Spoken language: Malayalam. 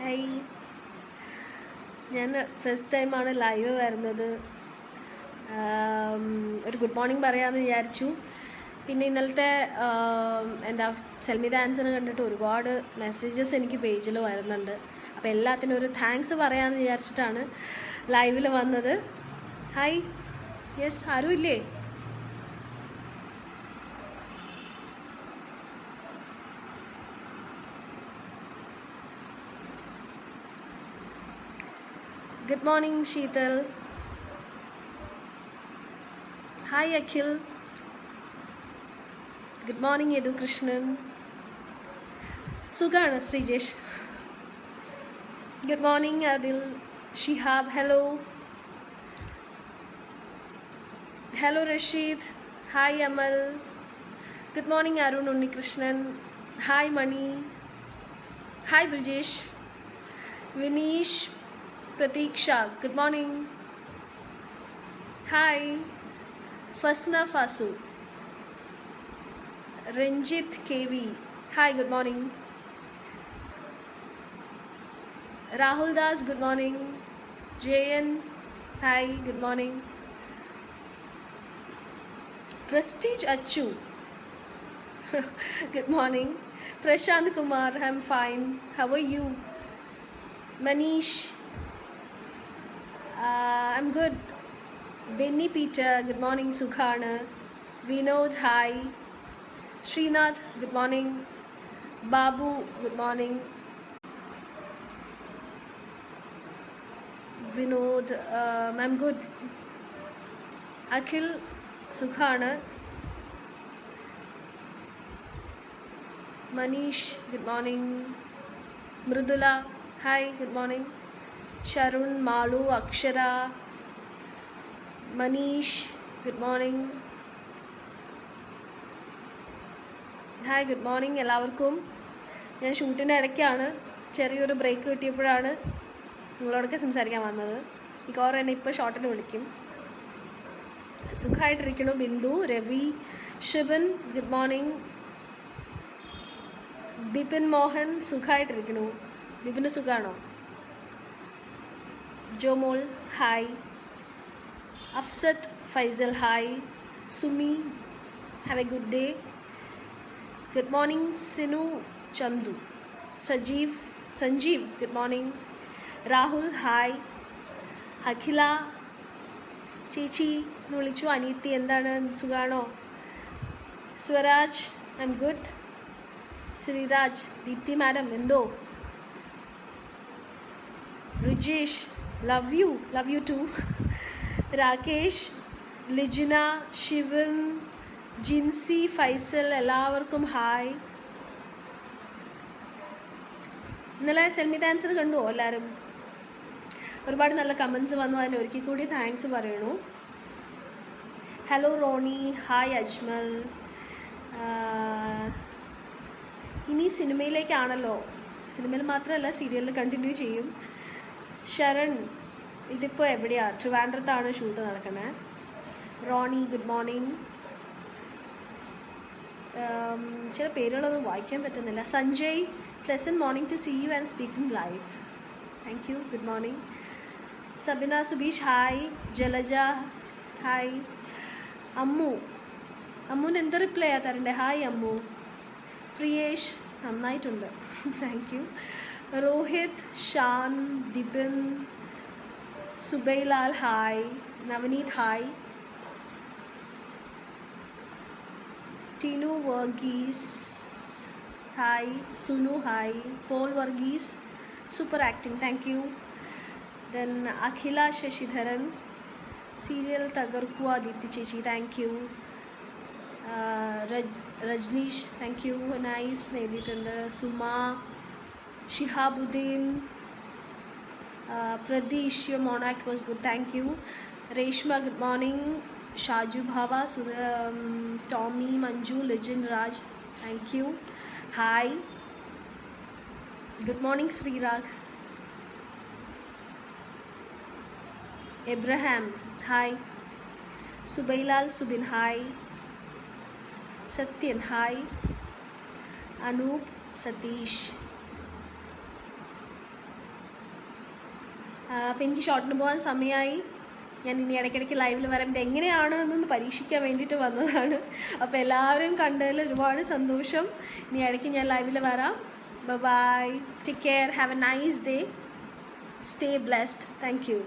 ഹായ് ഞാൻ ഫസ്റ്റ് ടൈമാണ് ലൈവ് വരുന്നത് ഒരു ഗുഡ് മോർണിംഗ് പറയാമെന്ന് വിചാരിച്ചു പിന്നെ ഇന്നലത്തെ എന്താ സെൽമിത ആൻസർ കണ്ടിട്ട് ഒരുപാട് മെസ്സേജസ് എനിക്ക് പേജിൽ വരുന്നുണ്ട് അപ്പോൾ എല്ലാത്തിനും ഒരു താങ്ക്സ് പറയാമെന്ന് വിചാരിച്ചിട്ടാണ് ലൈവിൽ വന്നത് ഹായ് യെസ് ആരുമില്ലേ ഇല്ലേ good morning Sheetal hi Akhil good morning Yadu Krishnan സുഖാണ് Sreejesh good morning Adil Shihab hello hello Rasheed hi Amal good morning Arun Unnikrishnan hi Mani hi Brijesh Vineesh Pratiksha, good morning. Hi. Fasna Fasu. Ranjit KV. Hi, good morning. Rahul Das, good morning. JN, hi, good morning. Prestige Achu, good morning. Prashant Kumar, I'm fine. How are you? Manish, uh, I'm good. Benny Peter, good morning. Sukharna. Vinod, hi. Srinath, good morning. Babu, good morning. Vinod, um, uh, I'm good. Akhil, Sukharna. Manish, good morning. Mrudula, hi, good morning. Sharun Malu Akshara Manish good morning hi good morning എല്ലാവർക്കും ഞാൻ ഷൂട്ടിൻ്റെ ഇടയ്ക്കാണ് ചെറിയൊരു ബ്രേക്ക് കിട്ടിയപ്പോഴാണ് നിങ്ങളോടൊക്കെ സംസാരിക്കാൻ വന്നത് മിക്കവാർ എന്നെ ഇപ്പോൾ ഷോർട്ടിന് വിളിക്കും സുഖമായിട്ടിരിക്കണു ബിന്ദു രവി ശിവൻ ഗുഡ് മോർണിംഗ് ബിപിൻ മോഹൻ സുഖമായിട്ടിരിക്കണു ബിപിൻ്റെ സുഖമാണോ Jomol hi Afsath Faisal hi Sumi have a good day good morning Sinu Chandu Sajeev Sanjeev good morning Rahul hi Akhila ചേച്ചി എന്ന് വിളിച്ചു അനീത്തി എന്താണ് സുഖാണോ Swaraj I am good Sreeraj Deepthi madam എന്തോ Rijesh love you love you too Rakesh Lijina Sivan Jincy Faisal എല്ലാവർക്കും ഹായ് ഇന്നലെ സെൽമി ആൻസർ കണ്ടുവോ എല്ലാവരും ഒരുപാട് നല്ല കമൻസ് വന്നു അതിന് ഒരിക്കൽ കൂടി താങ്ക്സ് പറയണു ഹലോ റോണി ഹായ് അജ്മൽ ഇനി സിനിമയിലേക്കാണല്ലോ സിനിമയിൽ മാത്രമല്ല സീരിയലിൽ കണ്ടിന്യൂ ചെയ്യും ശരൺ ഇതിപ്പോൾ എവിടെയാ ട്രിവാൻഡ്രത്താണ് ഷൂട്ട് നടക്കണേ റോണി ഗുഡ് മോർണിംഗ് ചില പേരുകളൊന്നും വായിക്കാൻ പറ്റുന്നില്ല Sanjay pleasant morning to see you and speaking live thank you good morning Sabina Subeesh hi Jalaja hi Ammu അമ്മുവിന് എന്ത് ആ തരണ്ടേ ഹായ് അമ്മു പ്രിയേഷ് നന്നായിട്ടുണ്ട് thank you Rohit Shan Dipin Subailal hi Navaneeth hi Tinu Varghese hi Sunu hi Paul Varghese super acting thank you then Akhila Sasidharan serial തകർക്കുക ദീപ്തി ചേച്ചി Uh, Rajneesh, thank you. Nice. Snehitanda, Suma, Shihabuddin, uh, Pradesh, your monarch was good. Thank you. Reshma, good morning. Shaju Bhava, um, Tommy, Manju, Legend Raj, thank you. Hi. Good morning, Sri Rag. Abraham, hi. Subailal, Subin, hi. Sathyan hi Anoop Satheesh അപ്പം എനിക്ക് ഷോട്ടിന് പോകാൻ സമയമായി ഞാൻ ഇനി ഇടയ്ക്കിടയ്ക്ക് ലൈവിൽ വരാം ഇതെങ്ങനെയാണ് എന്നൊന്ന് പരീക്ഷിക്കാൻ വേണ്ടിയിട്ട് വന്നതാണ് അപ്പോൾ എല്ലാവരെയും കണ്ടതിൽ ഒരുപാട് സന്തോഷം ഇനി ഇടയ്ക്ക് ഞാൻ ലൈവിൽ വരാം bye take care have a nice day stay blessed thank you